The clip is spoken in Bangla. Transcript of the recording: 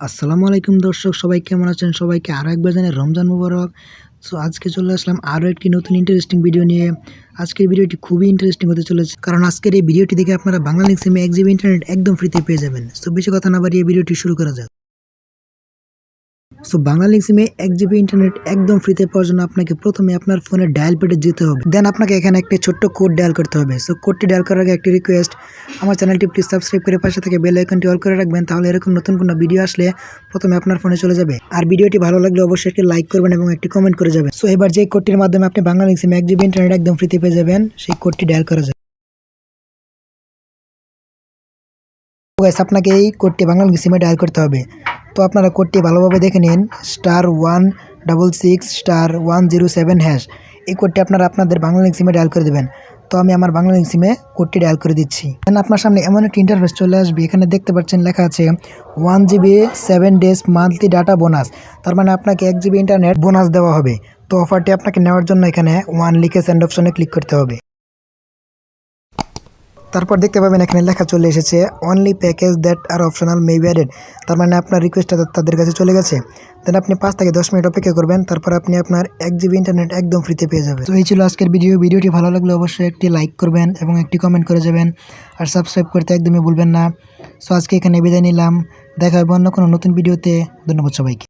আসসালামু আলাইকুম দর্শক, সবাই কেমন আছেন? সবাইকে আরও একবার জানাই রমজান মুবারক। সো আজকে চলে আসলাম আরও একটি নতুন ইন্টারেস্টিং ভিডিও নিয়ে। আজকের ভিডিওটি খুবই ইন্টারেস্টিং হতে চলেছে। কারণ আজকের এই ভিডিওটি দেখে আপনারা বাংলা লিঙ্ক সিমে এক জিবি ইন্টারনেট একদম ফ্রিতে পেয়ে যাবেন। সো বেশি কথা না বাড়িয়ে ভিডিওটি শুরু করা যাক। সো বাংলা সিমে এক জিবি ইন্টারনেট একদম ফ্রিতে পাওয়ার জন্য আপনাকে প্রথমে আপনার ফোনের ডায়াল পেটে যেতে হবে। দেন আপনাকে এখানে একটি ছোট্ট কোড ডায়াল করতে হবে। সো কোডটি ডায়াল করার আগে একটি রিকোয়েস্ট আমার চ্যানেলটি প্লিজ সাবস্ক্রাইব করে পাশে থেকে বেল আইকনটি অল করে রাখবেন, তাহলে এরকম নতুন কোনো ভিডিও আসলে প্রথমে আপনার ফোনে চলে যাবে। আর ভিডিওটি ভালো লাগলে অবশ্যই একটি লাইক করবেন এবং একটি কমেন্ট করে যাবেন। সো এবার যে কোডটির মাধ্যমে আপনি বাংলা সিমে এক জিবি ইন্টারনেট একদম ফ্রিতে পেয়ে যাবেন, সেই কোডটি ডায়াল করা যাবে। আপনাকে এই কোডটি বাংলা সিমে ডায়াল করতে হবে। তো আপনারা কোডটি ভালোভাবে দেখে নিন star one double six star one zero seven hash এই কোডটি আপনারা আপনাদের বাংলা লিঙ্ক সিমে ডায়াল করে দেবেন। তো আমি আমার বাংলা লিঙ্ক সিমে কোডটি ডায়াল করে দিচ্ছি। দেন আপনার সামনে এমন একটি ইন্টারফেস চলে আসবে, এখানে দেখতে পাচ্ছেন লেখা আছে one GB seven days monthly data bonus তার মানে আপনাকে এক জিবি ইন্টারনেট বোনাস দেওয়া হবে। তো অফারটি আপনাকে নেওয়ার জন্য এখানে ওয়ান লিখে সেন্ড অপশনে ক্লিক করতে হবে। তারপর দেখতে পাবেন এখানে লেখা চলে এসেছে only package that are optional may be added তার মানে আপনার রিকোয়েস্টটা তাদের কাছে চলে গেছে। দেন আপনি পাঁচ থেকে দশ মিনিট অপেক্ষা করবেন, তারপর আপনি আপনার এক জিবি ইন্টারনেট একদম ফ্রিতে পেয়ে যাবেন। তো এই ছিল আজকের ভিডিও ভিডিওটি ভালো লাগলে অবশ্যই একটি লাইক করবেন এবং একটি কমেন্ট করে যাবেন। আর সাবস্ক্রাইব করতে একদমই ভুলবেন না। সো আজকে এখানে বিদায় নিলাম। দেখা হবে অন্য কোনো নতুন ভিডিওতে ধন্যবাদ সবাইকে।